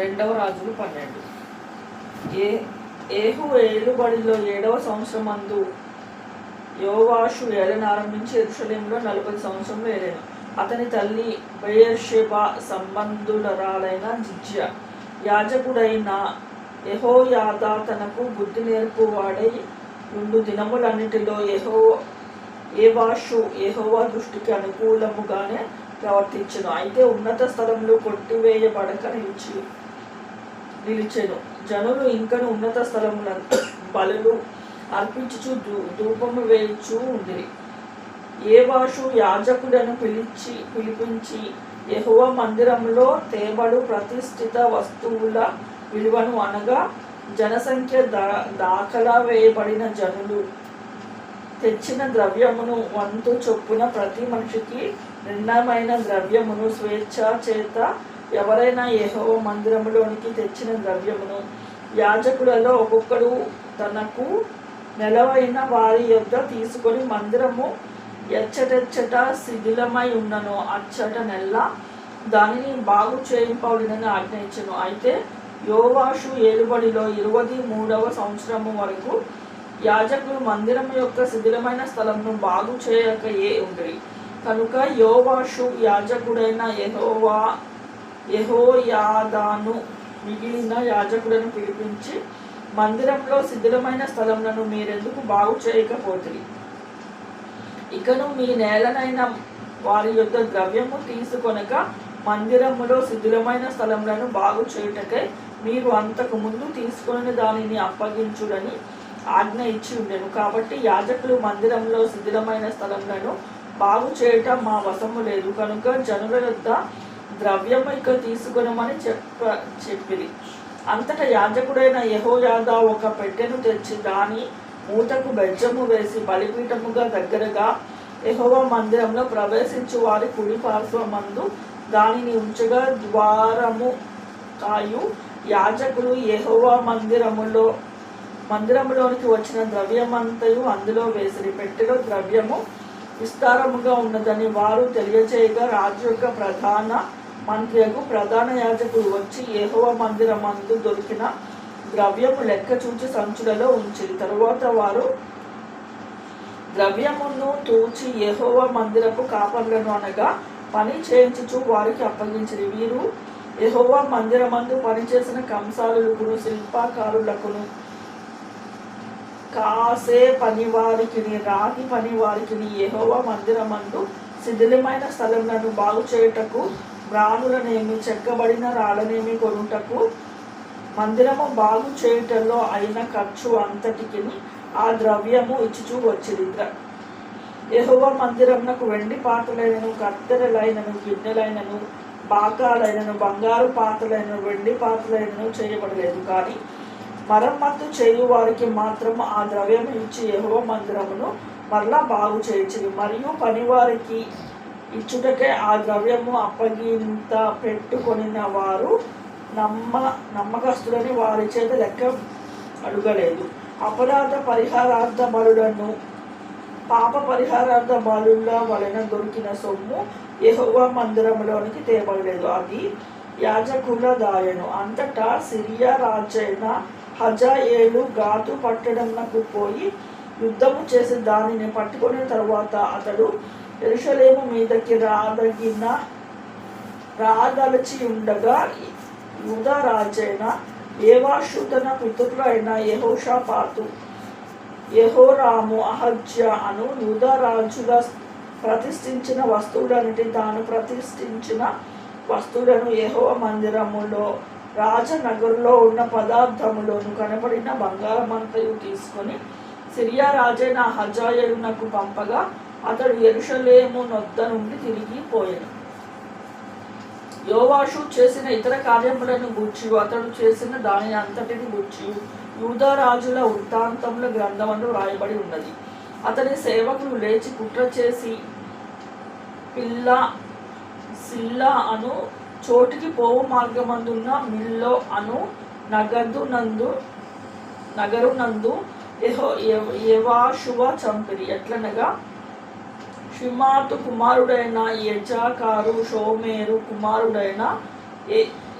రెండవ రాజులు పన్నెండు. ఏ ఏహు ఏలుబడిలో ఏడవ సంవత్సరం అందు యోవాషు ఏలనారంభించి ఎరుషలేంలో నలభై సంవత్సరంలో ఏలేను. అతని తల్లి బయర్షెబ సంబంధులరాలైన జిజ్య. యాజకుడైన యెహోయాద తనకు బుద్ధి నేర్పువాడై రెండు దినములన్నిటిలో ఎహో ఏవాషు ఎహోవా దృష్టికి అనుకూలముగానే ప్రవర్తించను. అయితే ఉన్నత స్థలంలో కొట్టివేయబడక నిలిచి నిలిచెను. జనులు ఇంకను ఉన్నత స్థలమున బలులు అర్పించుచు ధూ ధూపము వేయుచు ఏ ఏవాషు యాజకులను పిలిచి పిలిపించి యెహోవా మందిరంలో తేబడు ప్రతిష్ఠిత వస్తువుల విలువను అనగా జనసంఖ్య దా దాఖలా వేయబడిన జనులు. తెచ్చిన ద్రవ్యమును వంతు చొప్పున ప్రతి మనిషికి నిర్ణయమైన ద్రవ్యమును స్వేచ్ఛ చేత ఎవరైనా యెహోవా మందిరములోనికి తెచ్చిన ద్రవ్యమును యాజకులలో ఒక్కొక్కడు తనకు నెలవైన వారి యొద్ద తీసుకొని మందిరము ఎచ్చటెచ్చట శిథిలమై ఉన్నను. అచ్చట నెల్ల దానిని బాగు చేయింపబడినని ఆజ్ఞయించను. అయితే యోవాషు ఏలుబడిలో ఇరవై మూడవ సంవత్సరము వరకు యాజకులు మందిరం యొక్క శిథిలమైన స్థలంను బాగు చేయక ఏ ఉండ్రి. కనుక యోవాషు యాజకుడైన యహోవా యహోయాదాను మిగిలిన యాజకులను పిలిపించి మందిరంలో శిథిలమైన స్థలములను మీరెందుకు బాగు చేయకపోతుంది ఇకను మీ నేలనైన వారి యొక్క ద్రవ్యము తీసుకొనక మందిరములో శిథిలమైన స్థలములను బాగు చేయుటకై మీరు అంతకు ముందు తీసుకొని దానిని అప్పగించుడని ఆజ్ఞ ఇచ్చి ఉండెను. కాబట్టి యాజకులు మందిరంలో శిథిలమైన స్థలములను బాగు చేయటం మా వశము లేదు. కనుక జనుల యొక్క ద్రవ్యమైక తీసుకునమని చెప్ప చెప్పిరి. అంతట యాజకుడైన యహోయాదా ఒక పెట్టెను తెచ్చి దాని మూతకు బెజ్జము వేసి బలిపీఠముగా దగ్గరగా యెహోవా మందిరంలో ప్రవేశించు వారి కుడి పార్శ్వమందు దానిని ఉంచగా ద్వారము కాయు యాజకులు యెహోవా మందిరములో మందిరములోనికి వచ్చిన ద్రవ్యమంతయు అందులో వేసిరి. పెట్టెలో ద్రవ్యము విస్తారముగా ఉన్నదని వారు తెలియచేయగా రాజు యొక్క ప్రధాన మంత్రియకు ప్రధాన యాజకుడు వచ్చి యెహోవా మందిరమందు దొరికిన ద్రవ్యము లెక్క చూచి సంచులలో ఉంచిరి. తరువాత వారు ద్రవ్యమును తూచి యెహోవా మందిరపు కాపర్లను అనగా పని చేయించుచు వారికి అప్పగించిరి. వీరు యెహోవా మందిరమందు పనిచేసిన కంసాలులకును శిల్పాకారులకును కాసే పనివారికి రాగి పనివారికి యెహోవా మందిరమందు శిథిలమైన స్థలములను బాగు చేయుటకు రాణులనేమి చెక్కబడిన రాళ్ళనేమి కొనుటకు మందిరము బాగు చేయుటలో అయిన ఖర్చు అంతటికి ఆ ద్రవ్యము ఇచ్చుచూ వచ్చింది యెహోవా మందిరమునకు వెండి పాత్రలైనను కత్తెరలైనను గిన్నెలైనను బాకాలైనను బంగారు పాత్రలైనను వెండి పాత్రలైనను చేయబడలేదు. కానీ మరమ్మత్తు చేయు వారికి మాత్రం ఆ ద్రవ్యము ఇచ్చి యహోవ మందిరమును మరలా బాగు చేయించింది. మరియు పనివారికి ఇచ్చుటకే ఆ ద్రవ్యము అప్పగింత పెట్టుకొనిన వారు నమ్మ నమ్మకస్తులని వారి చేత లెక్క అడగలేదు. అపరాధ పరిహారార్థ బలులను పాప పరిహారార్థ బలుల వలన దొరికిన సొమ్ము యహోవా మందిరంలోనికి తేబడలేదు అది యాజకుల దాయను అంతటా సిరియా రాజైన హజాయేలు గాతు పట్టడంకు పోయి యుద్ధము చేసి దానిని పట్టుకున్న తర్వాత అతడు ఎరుషలేము మీదకి రాదగిన రాదలచి ఉండగా యూదా రాజైన ఏవాషు తన పితృలైన యెహోషాపాతు యెహోరాము అహజ్య అను యూదా రాజుల ప్రతిష్ఠించిన వస్తువులన్నిటి తాను ప్రతిష్ఠించిన వస్తువులను యహో మందిరములో రాజనగరులో ఉన్న పదార్థములోను కనబడిన బంగారమంతయు తీసుకొని సిరియా రాజైన హజాయునకు పంపగా అతడు ఎరుషలేము నొద్ద నుండి తిరిగి పోయాడు. యోవాషు చేసిన ఇతర కార్యములను గూర్చి అతడు చేసిన దాని అంతటిని గూర్చి యూదా రాజుల వృత్తాంతముల గ్రంథమందు వ్రాయబడి ఉన్నది. అతని సేవకులు లేచి కుట్ర చేసి పిల్ల సిల్లా అను చోటికి పోవు మార్గమందున్న మిల్లో అను నగదు నందు నగరు నందు ఎహో యవాషువ చంపిరి. ఎట్లనగా షిమాతు కుమారుడైన యజాకారు షోమేరు కుమారుడైన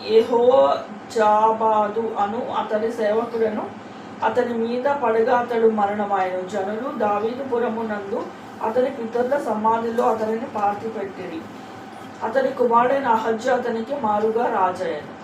ఎహో జాబాదు అను అతని సేవకులను అతని మీద పడగా అతడు మరణమాయను. జనులు దావీదుపురమునందు అతని పితరుల సమాధిలో అతనిని పాతిపెట్టిరి. అతని కుమారుడైన అహజ్య అతనికి మారుగా రాజయ్యను.